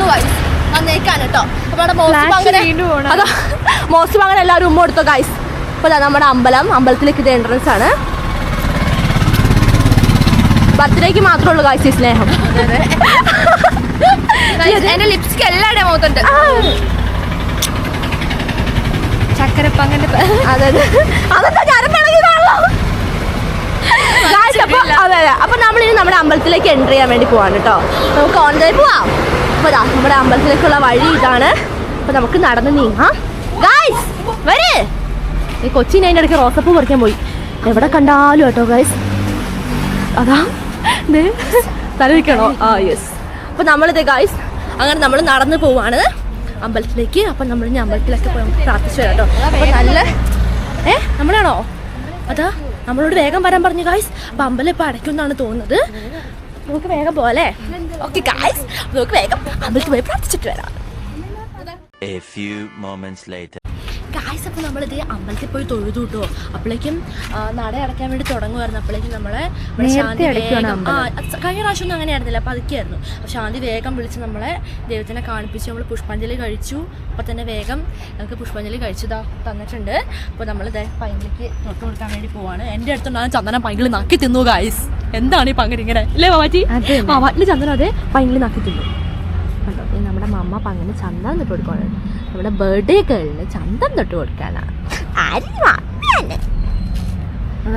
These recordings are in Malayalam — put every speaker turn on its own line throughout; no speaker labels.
വന്നു ഗൈസ് വന്നേക്കാണ് കേട്ടോ. അപ്പൊ നമ്മുടെ
on ആണ്.
അതാ മോസ്റ്റ് പങ്കൻ എല്ലാവരും ഉമ്മ കൊടുത്തോ ഗൈസ് അപ്പൊ ദാ നമ്മുടെ അമ്പലം. അമ്പലത്തിലേക്ക് ഇത് എൻട്രൻസ് ആണ്. ബർത്ത്ഡേക്ക് മാത്രമേ ഉള്ളൂ ഈ സ്നേഹം.
എന്റെ ലിപ്സ്റ്റിക് എല്ലാവരുടെ മുഖത്തുണ്ട്. ചക്കരപ്പങ്കന്റെ
അതെ അതെ. അതെന്താ ഞരമ്പിളകിയതാണല്ലോ. Guys, അപ്പൊ അതെ അപ്പൊ നമ്മളിനി നമ്മുടെ അമ്പലത്തിലേക്ക് എൻട്രി ചെയ്യാൻ വേണ്ടി പോവാണ് കേട്ടോ. നമുക്ക് ഓൺലൈൻ പോവാം. അപ്പൊ ദാ നമ്മുടെ അമ്പലത്തിലേക്കുള്ള വഴി ഇതാണ്. അപ്പൊ നമുക്ക് നടന്ന് നീങ്ങാം. ഗായ്സ് വരേ. ഈ കൊച്ചിനെ ഇടയ്ക്ക് റോസപ്പ് പറിക്കാൻ പോയി. എവിടെ കണ്ടാലും കേട്ടോ ഗൈസ് അതാ. ദേ, തല ആ യെസ് അപ്പൊ നമ്മളിത് ഗൈസ് അങ്ങനെ നമ്മൾ നടന്നു പോവാണ് അമ്പലത്തിലേക്ക്. അപ്പൊ നമ്മൾ ഇനി അമ്പലത്തിലൊക്കെ പോയി നമുക്ക് പ്രാർത്ഥിച്ചു വരാം കേട്ടോ. നല്ല ഏ നമ്മളാണോ? അതാ നമ്മളോട് വേഗം വരാൻ പറഞ്ഞു ഗൈസ് അപ്പൊ അമ്പലം ഇപ്പൊ അടയ്ക്കുമെന്നാണ് തോന്നുന്നത്. നമുക്ക് വേഗം പോലെ ഓക്കെ ഗായ്സ് നമുക്ക് വേഗം അമ്പലത്തിൽ പോയി പ്രാർത്ഥിച്ചിട്ട് വരാം.
A few moments later.
Guys അപ്പോൾ നമ്മളിത് അമ്പലത്തിൽ പോയി തൊഴുതു കിട്ടോ അപ്പോഴേക്കും നട അടയ്ക്കാൻ വേണ്ടി തുടങ്ങുമായിരുന്നു അപ്പോഴേക്കും നമ്മളെ ശാന്തി വേഗം- ആ, കഴിഞ്ഞ പ്രാവശ്യം ഒന്നും അങ്ങനെ ആയിരുന്നില്ല. അപ്പോൾ അതൊക്കെയായിരുന്നു അപ്പോൾ ശാന്തി വേഗം വിളിച്ച് നമ്മളെ ദൈവത്തിനെ കാണിപ്പിച്ച്. നമ്മൾ പുഷ്പാഞ്ജലി കഴിച്ചു. അപ്പോൾ തന്നെ വേഗം നമുക്ക് പുഷ്പാഞ്ജലി കഴിച്ചതാ തന്നിട്ടുണ്ട്. അപ്പോൾ നമ്മൾ പൈങ്കിളിക്ക് തൊട്ട് കൊടുക്കാൻ വേണ്ടി പോവാണ്. എന്റെ അടുത്തുണ്ടാകുന്ന ചന്ദനം പൈങ്കിളി നക്കി തിന്നു ഗൈസ് എന്താണ് ഈ പങ്കൻ ഇങ്ങനെ? അല്ലേ
അതെ.
മാവാട്ടിൽ ചന്ദനം അതെ പൈങ്കിളി നക്കി തിന്നു. ഇത് നമ്മുടെ അങ്ങനെ ചന്തം ചന്ദനം തൊട്ട് കൊടുക്കുകയാണ് നമ്മുടെ ബർത്ത്ഡേ ഗേളിന് ചന്ദനം തൊട്ട് കൊടുക്കാനാണ്.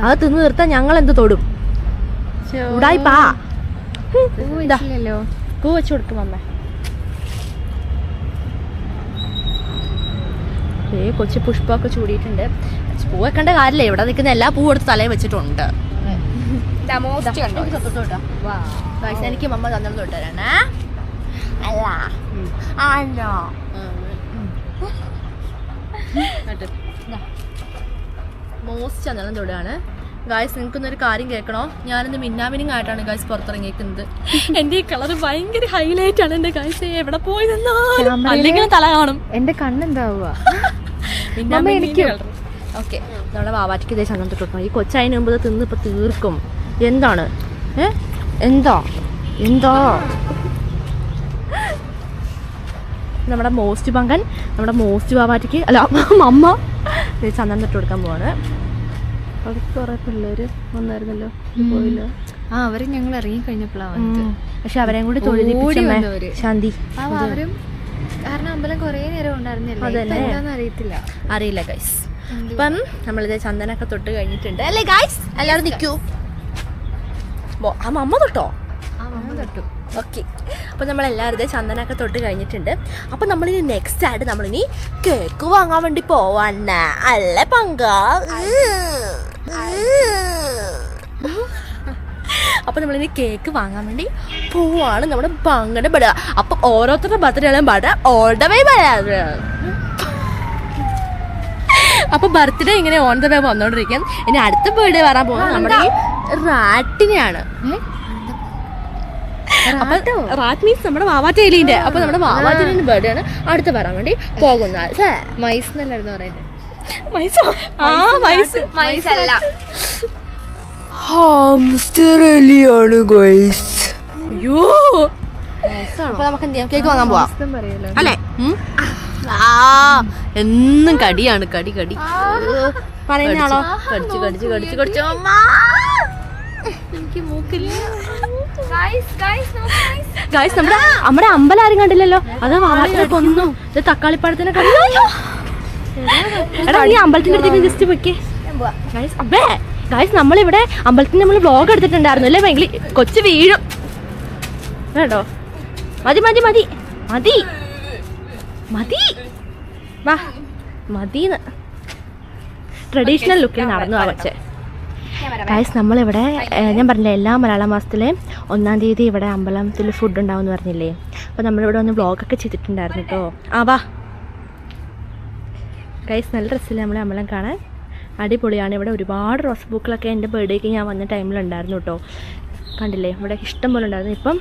അത് തിന്നു നിർത്താൻ ഞങ്ങൾ എന്ത് തൊടും ഉടായിപ്പാ പൂ. വെച്ച് കൊടുക്കും അമ്മ ഏ കൊച്ചു പുഷ്പമൊക്കെ ചൂടിയിട്ടുണ്ട്. പൂ വെക്കേണ്ട കാര്യമില്ല. ഇവിടെ നിൽക്കുന്ന എല്ലാ പൂ എടുത്ത് തലയിൽ വെച്ചിട്ടുണ്ട്. എനിക്ക് മമ്മ ചന്ദനം തൊട്ട് അല്ല. ആണോ മോസ്റ്റ് ചന്ദനം തൊടുകയാണ് ഗായ്സ് നിങ്ങൾക്കൊന്നൊരു കാര്യം കേൾക്കണോ? ഞാനിന്ന് മിന്നാമിനിങ് ആയിട്ടാണ് ഗായ്സ് പുറത്തിറങ്ങിയിരിക്കുന്നത് എന്റെ ഈ കളർ ഭയങ്കര ഹൈലൈറ്റ് ആണ് എന്റെ ഗായ്സ് എവിടെ പോയി
നിന്നാലും
അല്ലെങ്കിൽ തല കാണും.
എന്റെ കണ്ണെന്താവുക
എനിക്ക് ഓക്കെ നമ്മളെ വാവാറ്റിക്ക് ഇതേ ചന്ദനം തൊട്ട് ഈ കൊച്ചതിന് മുമ്പ് ഇത് തിന്ന് തീർക്കും. എന്താണ്? ഏ? എന്താ? എന്താ? നമ്മുടെ മോസ്റ്റ് പങ്കൻ നമ്മുടെ മോസ്റ്റ് ബാബാറ്റിക്ക് അല്ല അമ്മ ചന്ദനം തൊട്ട് കൊടുക്കാൻ പോവാണ്. അവർക്ക് കുറെ പിള്ളേര് വന്നായിരുന്നല്ലോ? പോയില്ല.
ആ അവരെ ഞങ്ങൾ ഇറങ്ങി കഴിഞ്ഞപ്പോഴാണ്
പക്ഷെ അവരെയും കൂടി
തൊഴിലിപ്പിച്ചേ
ശാന്തി.
അവരും കാരണം അമ്പലം കുറേ നേരം ഉണ്ടായിരുന്നില്ല? അറിയത്തില്ല.
അറിയില്ല ഗൈസ് അപ്പം നമ്മളിത് ചന്ദനൊക്കെ തൊട്ട് കഴിഞ്ഞിട്ടുണ്ട്. അല്ലേ ഗൈസ് എല്ലാവരും നിൽക്കൂ ആ മമ്മ തൊട്ടോ?
തൊട്ടു
ഓക്കെ അപ്പം നമ്മൾ എല്ലാവരും ഇതേ ചന്ദനൊക്കെ തൊട്ട് കഴിഞ്ഞിട്ടുണ്ട്. അപ്പം നമ്മളിനി നെക്സ്റ്റ് ആയിട്ട് നമ്മളിനി കേക്ക് വാങ്ങാൻ വേണ്ടി പോവാണ്. അല്ലേ പങ്ക? അപ്പം നമ്മളിനി കേക്ക് വാങ്ങാൻ വേണ്ടി പോവാണ് നമ്മുടെ പങ്കയുടെ ബട. അപ്പം ഓരോരുത്തരുടെ ബർത്ത്ഡേ ആണ് ബഡ ഓൾ ദ വേ അപ്പൊ ബർത്ത്ഡേ ഇങ്ങനെ ഓൺ ദ വേ വന്നോണ്ടിരിക്കും ഇനി അടുത്ത ബർത്ത്ഡേ വരാൻ പോകുന്നത് നമ്മുടെ ഈ റാട്ടിനെയാണ്. അപ്പൊ റാറ്റ് മീൻസ് നമ്മുടെ വാവാറ്റേലിന്റെ അപ്പൊ നമ്മുടെ വാവാറ്റേലിന്റെ ബർത്ത്ഡേ ആണ്. അടുത്ത് വരാൻ വേണ്ടി പോകുന്നത്.
മൈസ് എന്നല്ലായിരുന്നു പറയുന്നത്.
മൈസോ? ആ മൈസ്
മൈസ്. അല്ല
ഹാംസ്റ്റർ എലിയാണ് ഗൈസ്
അയ്യോ. അപ്പൊ നമുക്ക് എന്ത് ചെയ്യാം കേക്ക് വാങ്ങാൻ പോവാം. അല്ലേ? ആ എന്നും കടിയാണ്. കടി കടി. പറയുന്നയാളോ കടിച്ചു കടിച്ചു കടിച്ചു കടിച്ചു. അമ്മ.
എനിക്ക് മൂക്കില്ല.
ഗായ്സ് നമ്മുടെ നമ്മുടെ അമ്പലം ആരും കണ്ടില്ലല്ലോ. അത് വാവാട്ടിനെ കൊന്നു. ഇത് തക്കാളിപ്പാടത്തിനെ കണ്ടു. എടാ നീ അമ്പലത്തിന്റെ അടുത്തേക്ക് ജസ്റ്റ് പൊയ്ക്കേ. ഗായ്സ് അബേ ഗായ്സ് നമ്മളിവിടെ അമ്പലത്തിന് നമ്മൾ ബ്ലോഗ് എടുത്തിട്ടുണ്ടായിരുന്നു. അല്ലേ ഭയങ്കര കൊച്ചു വീഴും. കേട്ടോ? മതി മതി മതി. മതി. മതി. വാ. മതിന്ന്. ട്രഡീഷണൽ ലുക്കിൽ നടന്നു ആ കൊച്ചെ. ഗായ്സ് നമ്മളിവിടെ ഞാൻ പറഞ്ഞില്ലേ എല്ലാ മലയാള മാസത്തിലെ ഒന്നാം തീയതി ഇവിടെ അമ്പലത്തിൽ ഫുഡ് ഉണ്ടാവും എന്ന് പറഞ്ഞില്ലേ? അപ്പോൾ നമ്മളിവിടെ വന്ന് വ്ളോഗൊക്കെ ചെയ്തിട്ടുണ്ടായിരുന്നു കേട്ടോ ആ വാ. ഗൈസ് നല്ല ഡ്രസ്സിൽ നമ്മൾ അമ്പലം കാണാൻ? അടിപൊളിയാണ്. ഇവിടെ ഒരുപാട് റോസ് പൂക്കളൊക്കെ എന്റെ ബർത്ത്ഡേക്ക് ഞാൻ വന്ന ടൈമിലുണ്ടായിരുന്നു കേട്ടോ കണ്ടില്ലേ? ഇവിടെ ഇഷ്ടം പോലെ ഉണ്ടായിരുന്നു. ഇപ്പം.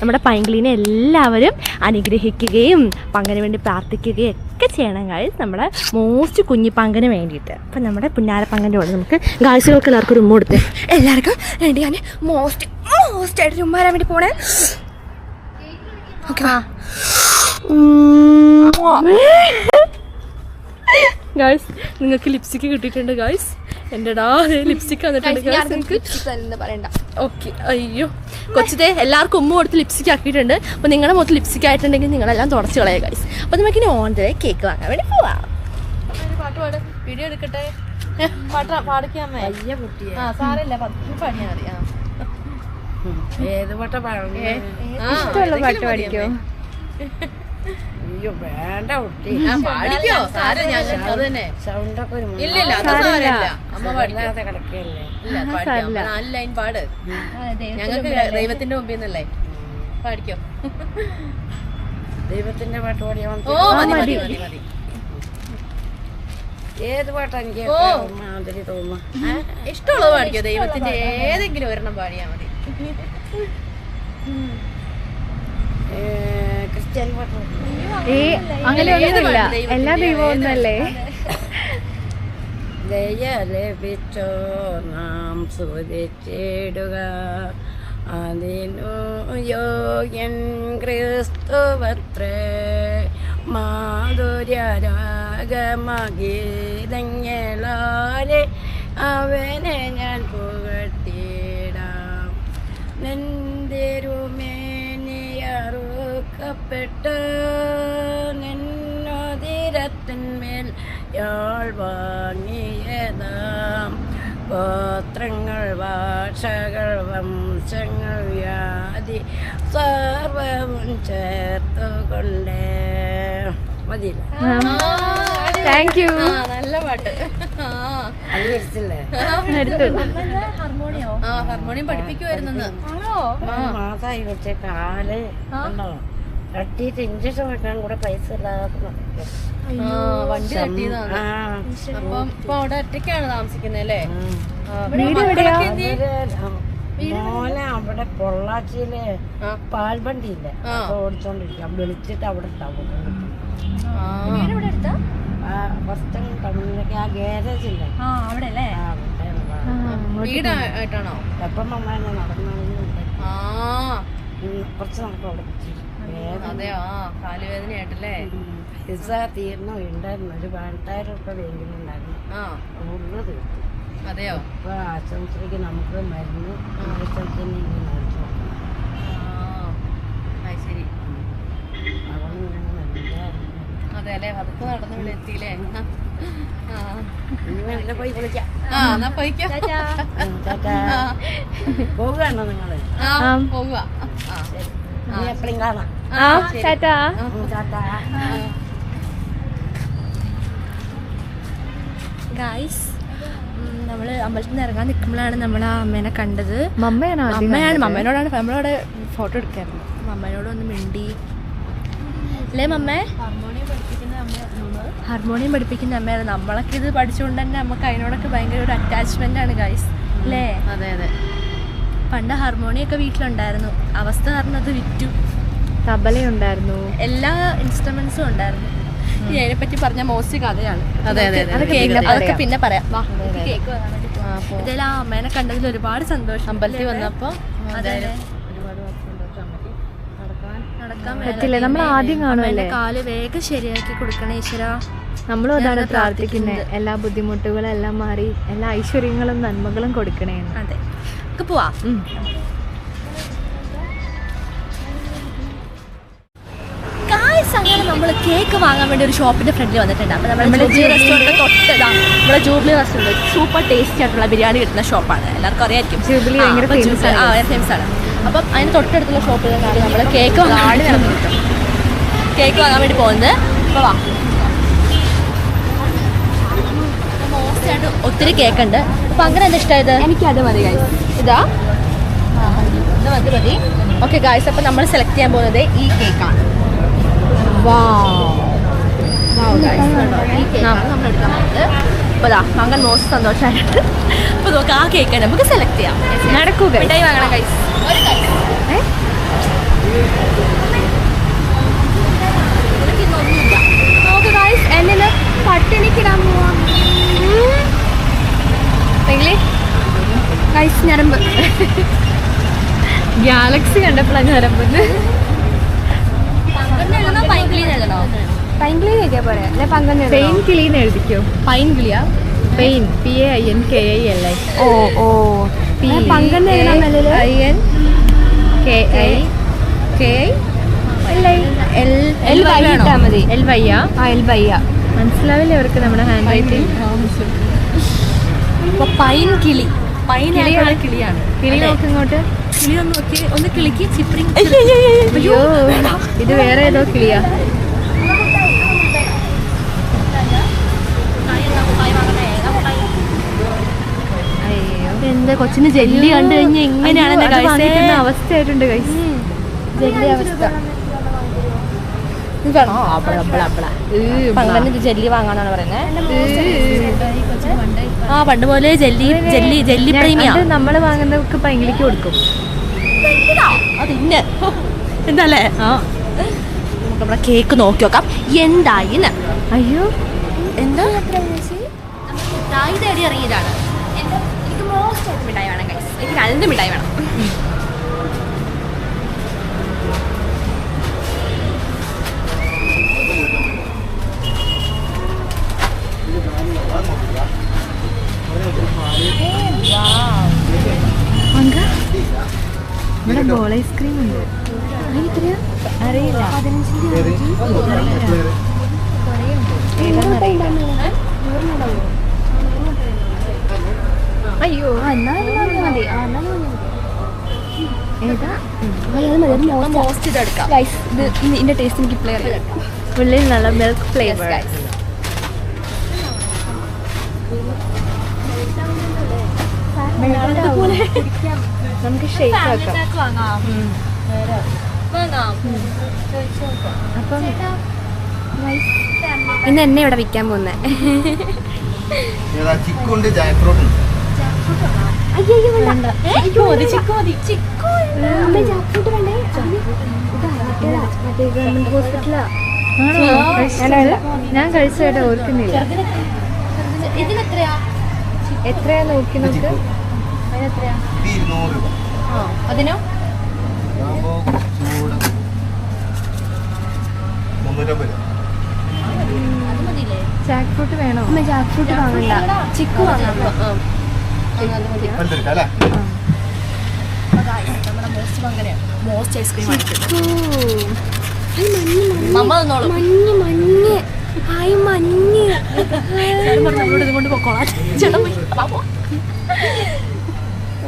നമ്മുടെ പൈങ്കിളിനെ എല്ലാവരും അനുഗ്രഹിക്കുകയും അങ്ങനെ വേണ്ടി പ്രാർത്ഥിക്കുകയും ഒക്കെ ചെയ്യണം ഗായ്സ് നമ്മുടെ മോസ്റ്റ് കുഞ്ഞിപ്പങ്കന് വേണ്ടിയിട്ട്. അപ്പം നമ്മുടെ പുന്നാരപ്പങ്കന്റെ കൂടെ നമുക്ക് ഗായ്സുകൾക്ക് എല്ലാവർക്കും ഒരു ഉമ്മ കൊടുത്ത്.
എല്ലാവർക്കും വേണ്ടി ഞാൻ മോസ്റ്റ് മോസ്റ്റ് ആയിട്ട് ഉമ്മ വരാൻ വേണ്ടി പോണേ. ഓക്കെ
ഗായ്സ് നിങ്ങൾക്ക് ലിപ്സ്റ്റിക്ക് കിട്ടിയിട്ടുണ്ട് ഗായ്സ് വന്നിട്ടുണ്ട് ഓക്കെ അയ്യോ. കൊച്ചിത്തെ എല്ലാവർക്കും ഉമ്മ കൊടുത്ത് ലിപ്സ്റ്റിക് ആക്കിയിട്ടുണ്ട്. അപ്പോൾ നിങ്ങളുടെ മുഖത്ത് ലിപ്സ്റ്റിക് ആയിട്ടുണ്ടെങ്കിൽ നിങ്ങളെല്ലാം തുടച്ച് കളയുക ഗൈസ് അപ്പോൾ നമുക്ക് ഇനി ഓൺ ദ കേക്ക് വാങ്ങാൻ വേണ്ടി പോവാം. പാട്ട് പാട്. വീഡിയോ എടുക്കട്ടെ? പാട്ട് ആ പത്ത്
ഏത് പാട്ടാ
ഇഷ്ടമുള്ള പാട്ട് പാടിക്കോ?
അയ്യോ വേണ്ട കുട്ടി.
പാടിക്കോ? സാരം ഞങ്ങൾക്ക് അത് തന്നെ.
സൗണ്ടൊക്കെ ഒരു
ഇല്ല ഇല്ല അത് സാരമില്ല. അമ്മ പാടിക്കോ?
കിടക്കല്ലേ
ഇല്ല പാടിക്കോ? അമ്മ നാല് ലൈൻ പാട്. ഞങ്ങൾക്ക് ദൈവത്തിന്റെ മുമ്പിൽ നിന്നല്ലേ? പാടിക്കോ?
ദൈവത്തിന്റെ പാട്ട് പാടിയാ
ഓ മതി. മതി മതി മതി.
ഏത് പാട്ടാ എനിക്ക്. മാതിരി തോന്നുന്നു?
ആ, ഇഷ്ടമുള്ളത് പാടിക്കോ? ദൈവത്തിന്റെ ഏതെങ്കിലും ഒരെണ്ണം പാടിയാ മതി.
ക്രിസ്ത്യൻ പാട്ട്?
ഏ അങ്ങനെ ഒന്നുമില്ല എല്ലാ ദൈവവും ഒന്നല്ലേ?
ലഭിച്ചോ നാം സുരിച്ചിടുക അതിനു യോഗ്യൻ ക്രിസ്തുവത്രേ മാധുര്യരാഗമഗീതങ്ങളാലെ അവനെ ഞാൻ പുകട്ടിടാം നെന്തിരുമേനിയറുക്കപ്പെട്ട് നിന്നുതിരത്തിന്മേൽ യാൾ വാങ്ങിയതാം. ഗോത്രങ്ങൾ ഭാഷകൾ വംശങ്ങൾ വ്യാധി സർവവും ചേർത്തുകൊണ്ട്. മതിയില്ല?
താങ്ക് യു
നല്ല പാട്ട്. ഹാർമോണിയം പഠിപ്പിക്കുമായിരുന്നു
മാതായി വെച്ച കാൽ ഉണ്ടോ? തട്ടിയിട്ട് ഇഞ്ചക്ഷൻ വെക്കാൻ കൂടെ പൈസ
വണ്ടി തട്ടിയതാണ്
ആ.
അപ്പം ഇപ്പൊ അവിടെ ഒറ്റയ്ക്കാണ് താമസിക്കുന്നത് അല്ലേ?
വീട് എവിടെയാ
അവർ മോനെ അവിടെ പൊള്ളാച്ചിയിൽ
ആ.
പാൽവണ്ടിയില്ലേ
ആ.
ഓടിച്ചോണ്ടിരിക്കാം വിളിച്ചിട്ട് അവിടെ ഉണ്ടാവും. ഫസ്റ്റ് ആ. ഗാരേജ് ഇല്ലേ?
ആ അവിടെ അല്ലേ. വീടായിട്ടാണോ
എപ്പം
ആ.
കുറച്ച് നമുക്ക് അവിടെ.
അതെയോ? കാലുവേദനയായിട്ടല്ലേ?
പൈസ തീർന്നു. ഉണ്ടായിരുന്നു ഒരു പതിനെട്ടായിരം ഉള്ളു തീർത്തു.
അതെയോ?
ഇപ്പൊ ആശുപത്രിക്ക് നമുക്ക് മരുന്ന് ആശുപത്രിയിൽ നിന്ന് മേടിച്ചു കൊടുക്കണം.
ആ. അത് ശരി.
അതുകൊണ്ട് ഞാൻ നല്ലതായിരുന്നു.
അതെ അല്ലേ? അതൊക്കെ നടന്ന് ഇവിടെ എത്തിയില്ലേ? ആ.
പോയി വിളിക്കാം
ആ എന്നാ പോയിക്കോ.
ഉം, ടാറ്റാ. പോവുകയാണോ
നിങ്ങൾ?
ഇനി എപ്പോഴും കാണാം.
ആ
ചേട്ടാ.
ഗായ്സ് നമ്മൾ അമ്പലത്തിൽ നിന്ന് ഇറങ്ങാൻ നിൽക്കുമ്പോഴാണ് നമ്മൾ ആ അമ്മേനെ കണ്ടത്.
മമ്മയാണോ
അമ്മയാണ്
അമ്മേനോടാണ്
മമ്മേനോടാണ് നമ്മളവിടെ ഫോട്ടോ എടുക്കായിരുന്നു. മമ്മേനോട് ഒന്ന് മിണ്ടി. അല്ലേ മമ്മേ ഹാർമോണിയം പഠിപ്പിക്കുന്ന അമ്മയായിരുന്നു നമ്മളൊക്കെ ഇത് പഠിച്ചുകൊണ്ട് തന്നെ നമുക്ക് അതിനോടൊക്കെ ഭയങ്കര ഒരു അറ്റാച്ച്മെന്റ് ആണ് ഗൈസ് അല്ലേ
അതെ അതെ.
പണ്ട് ഹാർമോണിയൊക്കെ വീട്ടിലുണ്ടായിരുന്നു. അവസ്ഥ കാരണം അത് വിറ്റു.
തബലയുണ്ടായിരുന്നു.
എല്ലാ ഇൻസ്ട്രുമെന്റ്സും ഉണ്ടായിരുന്നു. ഇതിനെ അതിനെപ്പറ്റി പറഞ്ഞ മോസ്റ്റ് കഥയാണ്.
അതെ, അതെ, അതെ.
അതൊക്കെ
പിന്നെ പറയാം.
എന്തായാലും ആ അമ്മേനെ കണ്ടതിൽ ഒരുപാട് സന്തോഷം.
അമ്പലത്തിൽ? വന്നപ്പോ
പറ്റില്ല, നമ്മൾ ആദ്യം കാണുമല്ലേ?
കാൽ വേഗം ശരിയാക്കി കൊടുക്കണേ ഈശ്വര.
നമ്മളും അതാണ് പ്രാർത്ഥിക്കുന്നത്
പ്രാർത്ഥിക്കുന്നത്.
എല്ലാ ബുദ്ധിമുട്ടുകളും എല്ലാം മാറി എല്ലാ ഐശ്വര്യങ്ങളും നന്മകളും കൊടുക്കണേന്ന്.
അതെ. നമുക്ക് പോവാ?
കേക്ക് വാങ്ങാൻ വേണ്ടി ഒരു ഷോപ്പിന്റെ ഫ്രണ്ടിൽ വന്നിട്ടുണ്ട്. അപ്പോൾ നമ്മുടെ ജൂബ്ലി റെസ്റ്റോറന്റ് തൊട്ടതാ നമ്മുടെ ജൂബിലി റെസ്റ്റോറന്റ് സൂപ്പർ ടേസ്റ്റി ആയിട്ടുള്ള ബിരിയാണി കിട്ടുന്ന ഷോപ്പാണ് എല്ലാവർക്കും അറിയായിരിക്കും.
ജൂബിലി
ആ, ഫേമസ് ആണ്. അപ്പം അതിന് തൊട്ടടുത്തുള്ള ഷോപ്പിൽ നിന്നാണ് നമ്മൾ കേക്ക് വാങ്ങാൻ വേണ്ടി കേക്ക് വാങ്ങാൻ വേണ്ടി പോകുന്നത്. അപ്പോൾ വാ. ഒത്തിരി കേക്ക് ഉണ്ട്. അപ്പം അങ്ങനെ എന്താ ഇഷ്ടമായത് എനിക്ക് അത് മതി ഇതാ. ഇത് മതി മതി. ഓക്കെ ഗായ്സ് അപ്പം നമ്മൾ സെലക്ട് ചെയ്യാൻ പോകുന്നത് ഈ കേക്കാണ് ഈ കേക്കാണ് നമ്മൾ എടുക്കാൻ പോകുന്നത് അപ്പോൾ അങ്ങനെ മോസ്റ്റ് സന്തോഷമായിട്ട് അപ്പോൾ നോക്കാം ആ കേക്ക് നമുക്ക് സെലക്ട് ചെയ്യാം.
നടക്കൂ guys.
മിഠായി വാങ്ങണം ഒരു ഗൈസ് നമുക്ക് ഗൈസ് എന്നിൽ പട്ടിണിക്കിടാൻ പോവാം. ഗൈസ് ഞരമ്പ്.
ഗാലക്സി കണ്ടപ്പോഴാണ് ഞരമ്പെന്ന്
എഴുതണോ പൈങ്കിളി
കഴിക്കാൻ പോരെ. അല്ലെ പങ്കന്ന്
പെയിൻ കിളീന്ന് എഴുതിക്കോ?
പൈൻകിളിയാ
pain P A I N K I L I
ഓ ഓ. പങ്കന്ന് എഴുതാൻ
I N K I K I മനസ്സിലാവില്ലേ അവർക്ക് നമ്മുടെ ഹാൻഡ് റൈറ്റിംഗ്
പൈൻ കിളി. പൈൻ കിളിയാണ്.
കിളി
അല്ലേ? കിളി ഒന്ന് നോക്കി ഒന്ന് കിളിക്ക് ചിപ്രി
അയ്യോ ഇത് വേറെ ഏതോ കിളിയാ.
എന്താ കൊച്ചിന് ജെല്ലി കണ്ടു കഴിഞ്ഞാൽ?
വാങ്ങിക്കുന്ന അവസ്ഥയായിട്ടുണ്ട് ഗൈസ്
ജെല്ലി അവസ്ഥ ജെല്ലി വാങ്ങാനാണ് പറയുന്നത് ആ പണ്ട് പോലെ ജെല്ലി ജെല്ലി ജെല്ലി
പ്രേമിയാണ് നമ്മൾ വാങ്ങുന്നവർക്ക് പൈങ്കിളിക്ക് കൊടുക്കും.
അത് ഇന്ന് എന്തല്ലേ?
ആ.
നമുക്ക് നമ്മുടെ കേക്ക് നോക്കി നോക്കാം. എന്തായിന്ന്
അയ്യോ.
എന്താ? മിഠായി തേടി ഇറങ്ങിയതാണ്. എനിക്ക് മോസ്റ്റ് ആയിട്ട് മിഠായി വേണം guys. എനിക്ക് രണ്ട് മിഠായി വേണം.
പങ്ക ഇവിടെ ബോൾ ഐസ്ക്രീം ഉണ്ട്? അറിയില്ല. അയ്യോ
മതി ആ എന്നാലും ഇതിന്റെ ടേസ്റ്റ് എനിക്ക് പ്ലെയർ അറിയാം.
നല്ല മിൽക്ക് ഫ്ലേവർ നമുക്ക് ഷേക്ക് ആക്കാം. അപ്പം
ഇന്ന് എന്നെ ഇവിടെ വിൽക്കാൻ പോകുന്നേ.
ഏതാ ചിക്കുണ്ട് കേട്ടോ ഫ്രൂട്ട് ഉണ്ട്
ഞാൻ ഓർക്കുന്നില്ല.
ഇതിനെത്രയാ?
എത്രയാ നോക്കി നോക്ക്.
ഇരുന്നൂറ് രൂപ.
ആ അതിനോ?
ജാക്ക് ഫ്രൂട്ട് വേണോ?
അമ്മ ജാക്ക് ഫ്രൂട്ട് വാങ്ങണ്ട.
ചിക്കു. വാങ്ങാം മോസ്റ്റ് ഐസ്ക്രീം മമ്മ തന്നോളൂ
മഞ്ഞ് മഞ്ഞ്. ഹായ് മഞ്ഞ്.
ചേട്ടൻ പറഞ്ഞു നമ്മളോട് ഇതുകൊണ്ട് പൊക്കോളാം. ചേട്ടൻ പോയി. പോ.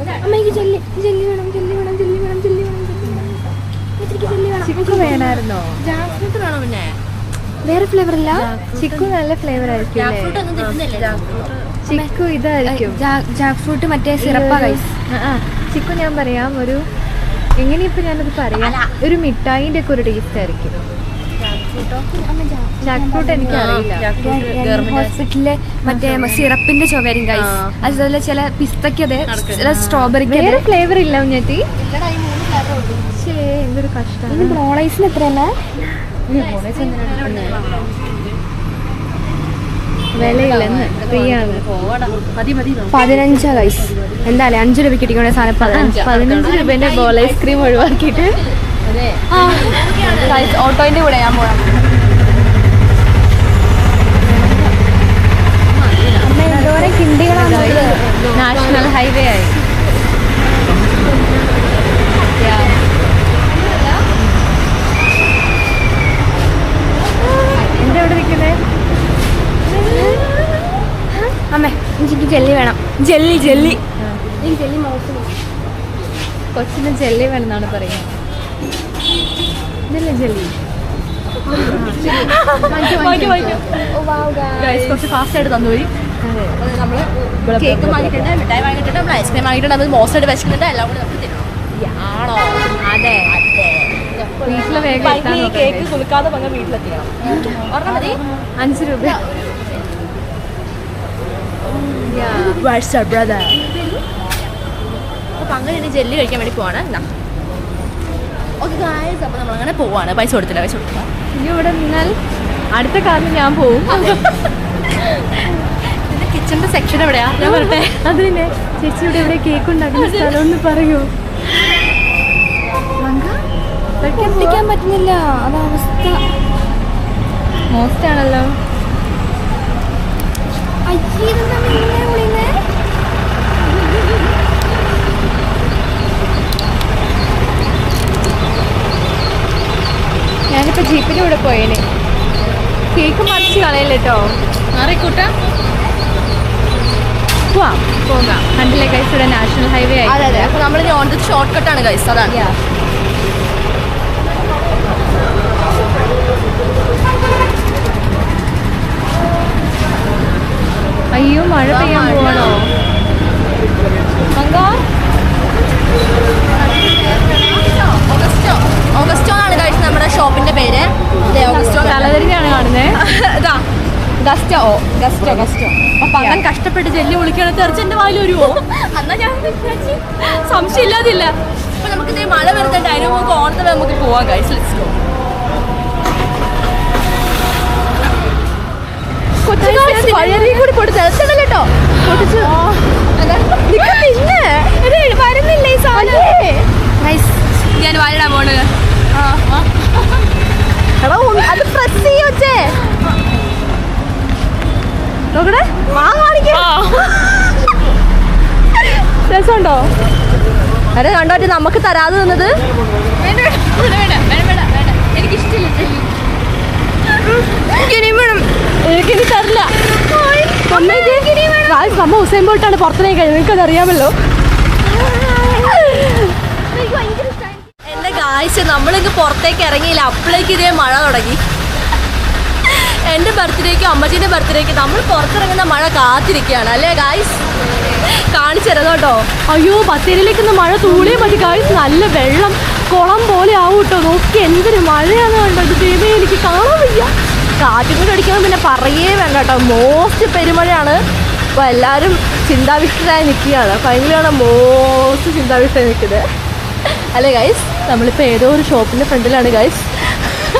അമ്മയ്ക്ക് ജെല്ലി ജെല്ലി വേണം ജെല്ലി വേണം ജെല്ലി വേണം ജെല്ലി വേണം ജെല്ലി വേണം. എനിക്ക്
ചിക്കു വേണമായിരുന്നോ?
ജാക്ക് ഫ്രൂട്ട് വേണോ പിന്നെ?
വേറെ ഫ്ലേവർ ഇല്ല.
ചിക്കു നല്ല ഫ്ലേവർ ആയിരിക്കും ചിക്കു ഇതായിരിക്കും.
ജാക്ക് ഫ്രൂട്ട് മറ്റേ സിറപ്പാ ഗൈസ്.
ചിക്കു ഞാൻ പറയാം ഒരു എങ്ങനെയിപ്പോ ഞാനത് പറയാം? ഒരു മിഠായിന്റെ ഒക്കെ ഒരു ടേസ്റ്റ് ആയിരിക്കും. എനിക്കറിയില്ല.
ഹോസ്പിറ്റലിലെ മറ്റേ സിറപ്പിന്റെ ചുവരും
ആ.
അതുപോലെ ചില പിസ്തക്കത് ചില സ്ട്രോബെറിക്ക്
വേറെ ഫ്ലേവർ ഇല്ല ശേ എന്തൊരു
ബ്രോളൈസിന് എത്രയല്ലേ
വിലയില്ലെന്ന്.
മതി
പതിനഞ്ചാ ഗൈസ് എന്തായാലും അഞ്ചു രൂപയ്ക്ക് കിട്ടിക്കൊണ്ട സാധനം പതിനഞ്ച്.
പതിനഞ്ച് രൂപേന്റെ ബോൾ ഐസ്ക്രീം ഒഴിവാക്കിയിട്ട്
ഓട്ടോന്റെ കൂടെ ഞാൻ പോണം.
നാഷണൽ ഹൈവേ ആയി. എന്താ ഇവിടെ നിൽക്കുന്നേ?
അമ്മേ എനിക്ക് ജെല്ലി വേണം.
Jelly jelly.
എനിക്ക് ജെല്ലി മൗസ്
കൊച്ചിന് ജെല്ലി വേണമെന്നാണ് പറയുന്നത്. ഇതല്ലേ ജെല്ലി?
കുറച്ച് ഫാസ്റ്റ് ആയിട്ട് തന്നുപോയി നമ്മൾ കേക്ക് വാങ്ങിയിട്ടുണ്ട് മിഠായി വാങ്ങിയിട്ടുണ്ട് നമ്മൾ ഐസ്ക്രീം വാങ്ങിയിട്ടുണ്ട് നമ്മൾ മോസ്റ്റ് വെച്ചിട്ടുണ്ട് എല്ലാം കൂടി നമുക്ക് ആണോ
അതെ വേഗം
ഈ കേക്ക് കുലുക്കാതെ പങ്ക വീട്ടിലെത്തിക്കണം. ഒരെണ്ണം മതി.
അഞ്ച് രൂപ.
ബ്രദർ അപ്പൊ അങ്ങനെ ജെല്ലി കഴിക്കാൻ വേണ്ടി പോവാണ്. എന്നാ ഓക്കെ ഗായ്സ് അപ്പോൾ നമ്മൾ അങ്ങനെ പോവാണ്. പൈസ കൊടുത്തില്ല പൈസ കൊടുത്തില്ല.
ഇനി ഇവിടെ നിന്നാൽ അടുത്ത കാറിൽ ഞാൻ പോവും.
ഇതിന്റെ കിച്ചണിന്റെ സെക്ഷൻ എവിടെയാ? ഞാൻ പറഞ്ഞേ
അത് തന്നെ ചേച്ചി ഇവിടെ എവിടെ കേക്ക് ഉണ്ടാക്കുന്ന സ്ഥലം ഒന്ന് പറയൂ.
എത്തിക്കാൻ പറ്റുന്നില്ല. അത് അവസ്ഥ.
മോസ്റ്റ് ആണല്ലോ.
അയ്യേ ഇതെന്താ ഇങ്ങനെ കൂടെ
ഞാനിപ്പോ പോയേനെ. കേക്ക് മറിച്ച് കളയല്ലോ കേട്ടോ
മാറിക്കൂട്ട.
പോവാം. പോകാം. കണ്ടില്ലേ കൈസ് ഇവിടെ നാഷണൽ ഹൈവേ ആയി
അതെ. അതെ അപ്പൊ നമ്മൾ ഓൺ ഷോർട്ട് കട്ടാണ് ഗൈസ് അതാണ്
അയ്യോ മഴ പെയ്യാൻ
മഴ.
പോവാണോ
മങ്ക ഓഗസ്റ്റോ ഓഗസ്റ്റോ ആണ് ഗൈസ് നമ്മുടെ ഷോപ്പിന്റെ പേര് അതെ ഓഗസ്റ്റോ
തലതിരിഞ്ഞാണ് കാണുന്നേ
ഇതാ കഷ്ടം ഗസ്റ്റോ അപ്പൊ അങ്ങനെ കഷ്ടപ്പെട്ട് ചെല്ലി വിളിക്കണ തെറിച്ചെന്റെ വായിൽ വരുമോ എന്നാ ഞാൻ സംശയമില്ലാതില്ല. അപ്പൊ നമുക്ക് ഇതേ മഴ വരുന്നുണ്ട് അതിന് നമുക്ക് ഓണത്തിന് നമുക്ക് പോവാം ഗോ കൊച്ചു വഴിയരികെ കൂടി കേട്ടോ പൊട്ടിച്ചു പിന്നെ വരുന്നില്ല ഈ സാധനം ഞാൻ വാരിടാൻ പോണ് എടാ ഒന്ന് അത് പ്രസ് ചെയ്യോച്ചേ നോക്കട്ടെ വാ കാണിക്കാം രസമുണ്ടോ അരെ കണ്ടോട്ടെ നമുക്ക് തരാതെ തന്നത് എനിക്കിനി തരില്ല. ഗായ്സ് നമ്മ ഹുസൈൻ ബോട്ടാണ് പുറത്തേക്ക് കഴിഞ്ഞത് നിങ്ങൾക്കത് അറിയാമല്ലോ എന്റെ കാഴ്ച നമ്മളിങ്ങ് പുറത്തേക്ക് ഇറങ്ങിയില്ല. അപ്പോഴേക്ക് ഇതേ മഴ തുടങ്ങി. എന്റെ ബർത്ത്ഡേക്ക് അമ്മച്ചീന്റെ ബർത്ത്ഡേക്ക് നമ്മൾ പുറത്തിറങ്ങുന്ന മഴ കാത്തിരിക്കുകയാണ് അല്ലേ ഗായ്സ് കാണിച്ചു കേട്ടോ. അയ്യോ ബത്തേരിയിലേക്ക് മഴ തൂളിയ മതി ഗായ്സ് നല്ല വെള്ളം കുളം പോലെ ആവും കേട്ടോ. നോക്കി എന്തൊരു മഴയാണ് കണ്ടോ ഇത് ദൈവമേ എനിക്ക് കാണാൻ വയ്യ. കാറ്റും കൂടെ അടിക്കണം പിന്നെ പറയേ വേണ്ട കേട്ടോ. മോസ്റ്റ് പെരുമഴയാണ്. അപ്പോൾ എല്ലാവരും ചിന്താവിഷ്ടരായി നിൽക്കുകയാണ്. ഭയങ്കരമാണ് മോസ്റ്റ് ചിന്താവിഷ്ടരായി നിൽക്കുന്നത്. അല്ലേ ഗൈസ് നമ്മളിപ്പോൾ ഏതോ ഒരു ഷോപ്പിന്റെ ഫ്രണ്ടിലാണ് ഗൈസ്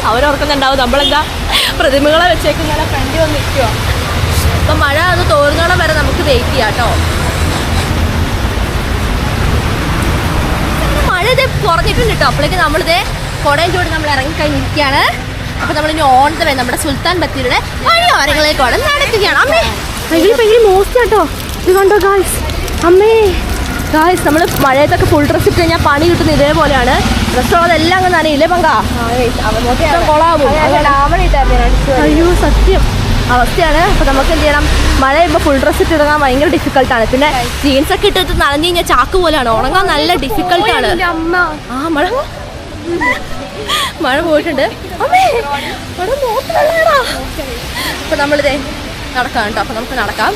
അവരോർക്കുന്നുണ്ടാവും നമ്മളെന്താ പ്രതിമകളെ വെച്ചേക്കുന്ന ഫ്രണ്ടിൽ വന്ന് നിൽക്കുക അപ്പം മഴ അത് തോരുന്നോളം വരെ നമുക്ക് വെയിറ്റ് ചെയ്യാം കേട്ടോ. മഴ ഇത് കുറഞ്ഞിട്ടുണ്ട് കേട്ടോ. അപ്പോഴേക്ക് നമ്മളിതേ കുടയും ചൂട് നമ്മൾ ഇറങ്ങിക്കഴിഞ്ഞിരിക്കുകയാണ് അപ്പോൾ നമ്മൾ ഇനി ഓൺ ദ വേ നമ്മുടെ സുൽത്താൻ ബത്തേരിയുടെ ഓരങ്ങളിലേക്കോടെ നടക്കുകയാണ്. അമ്മേ. ഭയങ്കര ഭയങ്കര മോസ്റ്റ് കേട്ടോ. ഇത് കണ്ടോ ഗാൾസ് അമ്മേ. ഗായ്സ് നമ്മൾ മഴയത്തൊക്കെ ഫുൾ ഡ്രസ്സ് ഇട്ട് കഴിഞ്ഞാൽ പണി കിട്ടുന്ന ഇതേപോലെയാണ്. ഡ്രസ്സുള്ളതെല്ലാം അങ്ങ് നനയില്ലേ പങ്ക? കൊളാവും അയ്യോ സത്യം. അവസ്ഥയാണ്. അപ്പോൾ നമുക്ക് എന്ത് ചെയ്യണം? മഴ ഇപ്പോൾ ഫുൾ ഡ്രസ് ഇട്ടിറങ്ങാൻ ഭയങ്കര ഡിഫിക്കൽട്ടാണ് പിന്നെ ജീൻസ് ഒക്കെ ഇട്ടിട്ട് നനഞ്ഞു കഴിഞ്ഞാൽ ചാക്ക് പോലെയാണ്. ഉണങ്ങാൻ നല്ല ഡിഫിക്കൽട്ടാണ് ആ മഴ മഴ പോയിട്ടുണ്ട്. അമ്മേ നോക്കണല്ലേടാ നമ്മളിതേ നടക്കാം കേട്ടോ. അപ്പൊ നമുക്ക് നടക്കാം.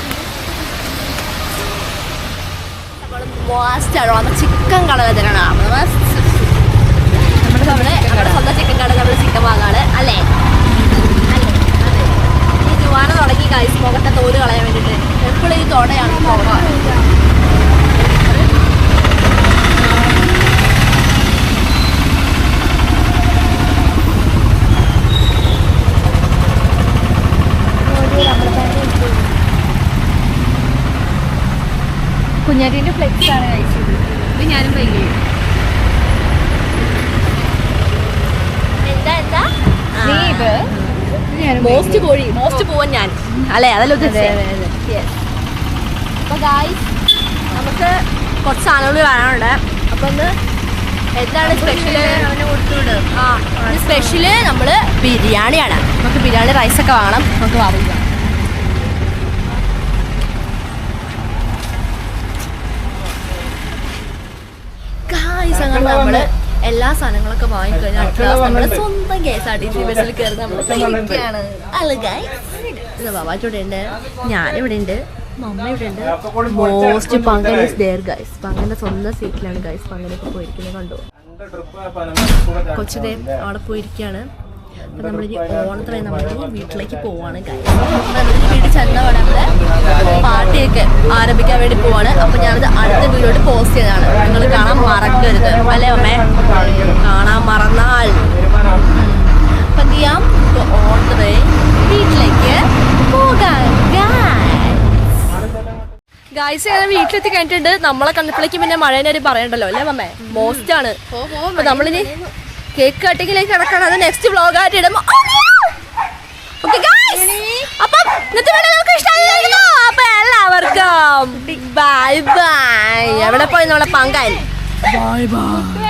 നമ്മൾ ചിക്കൻ കട തന്നെയാണ്. നമ്മുടെ നമ്മുടെ സ്വന്തം ചിക്കൻ കട നമ്മൾ ചിക്കൻ വാങ്ങാണ്. അല്ലേ. ഈ ജുവാന തുടങ്ങി കായ് മുഖത്തെ തോൽ കളയാൻ വേണ്ടിയിട്ട് എപ്പോഴും ഈ തോടയാണ് പോകാൻ
കുഞ്ഞാറ്റീന്റെ ഫ്ലെക്സ് ആണ് അയച്ചത് ഇത് ഞാനും വൈകി നീ
മോസ്റ്റ് മോസ്റ്റ് ഞാൻ. അപ്പോൾ നമുക്ക് കുറച്ച് സാധനങ്ങൾ കാണാനുണ്ട്. അപ്പോൾ ഒന്ന് എന്താണ് സ്പെഷ്യൽ ആ സ്പെഷ്യൽ നമ്മൾ ബിരിയാണിയാണ്. നമുക്ക് ബിരിയാണി റൈസൊക്കെ വേണം നമുക്ക് വാങ്ങിക്കാം ഗായ്സ് അങ്ങനെ നമ്മൾ എല്ലാ സാധനങ്ങളൊക്കെ വാങ്ങിക്കഴിഞ്ഞാൽ അടുത്ത ക്ലാസ് നമ്മുടെ സ്വന്തം K S R T C ബസ്സിൽ കയറി നമ്മൾ കഴിക്കുകയാണ് അല്ല ഗായ്സ് ഇവിടെ ഉണ്ട്. ഞാനിവിടെ ഉണ്ട്. മമ്മ ഇവിടെ ഉണ്ട്. Most Pankan is there guys പങ്കന്റെ സ്വന്തം സീറ്റിലാണ് ഗൈസ് പങ്കനൊക്കെ പോയിരിക്കുന്നത് കണ്ടു? കൊച്ചുദേ അവിടെ പോയിരിക്കുകയാണ്. അപ്പൊ നമ്മളിനി ഓണത്തിന് നമ്മൾ വീട്ടിലേക്ക് പോവാണ് വീട്ടിൽ ചെന്ന പാടെ നമ്മൾ പാർട്ടിയൊക്കെ ആരംഭിക്കാൻ വേണ്ടി പോവാണ്. അപ്പൊ ഞാനത് അടുത്ത വീഡിയോട്ട് പോസ്റ്റ് ചെയ്തതാണ്. നിങ്ങൾ കാണാൻ മറക്കരുത്. അല്ലേ അമ്മേ? കാണാൻ മറന്നാൽ. അപ്പൊ എന്ത് ചെയ്യാം ഓണത്തിന് വീട്ടിലേക്ക് പോകാം ഗായ്സ് ഞാൻ വീട്ടിലെത്തി കഴിഞ്ഞിട്ടുണ്ട്. നമ്മളെ കണ്ടപ്പോഴേക്കും പിന്നെ മഴേനെ ഒരു പറയണ്ടല്ലോ. അല്ലേ മമ്മേ മോസ്റ്റ് ആണ്. നമ്മളിനി കേക്ക് കട്ടിങ്ങിലേക്ക് കിടക്കണം അത് നെക്സ്റ്റ് വ്ലോഗ് ആയിട്ട് ഇടുമ്പോ ബൈ ബൈ എവിടെ പോയി? നമ്മളെ പങ്കായി ബൈ ബൈ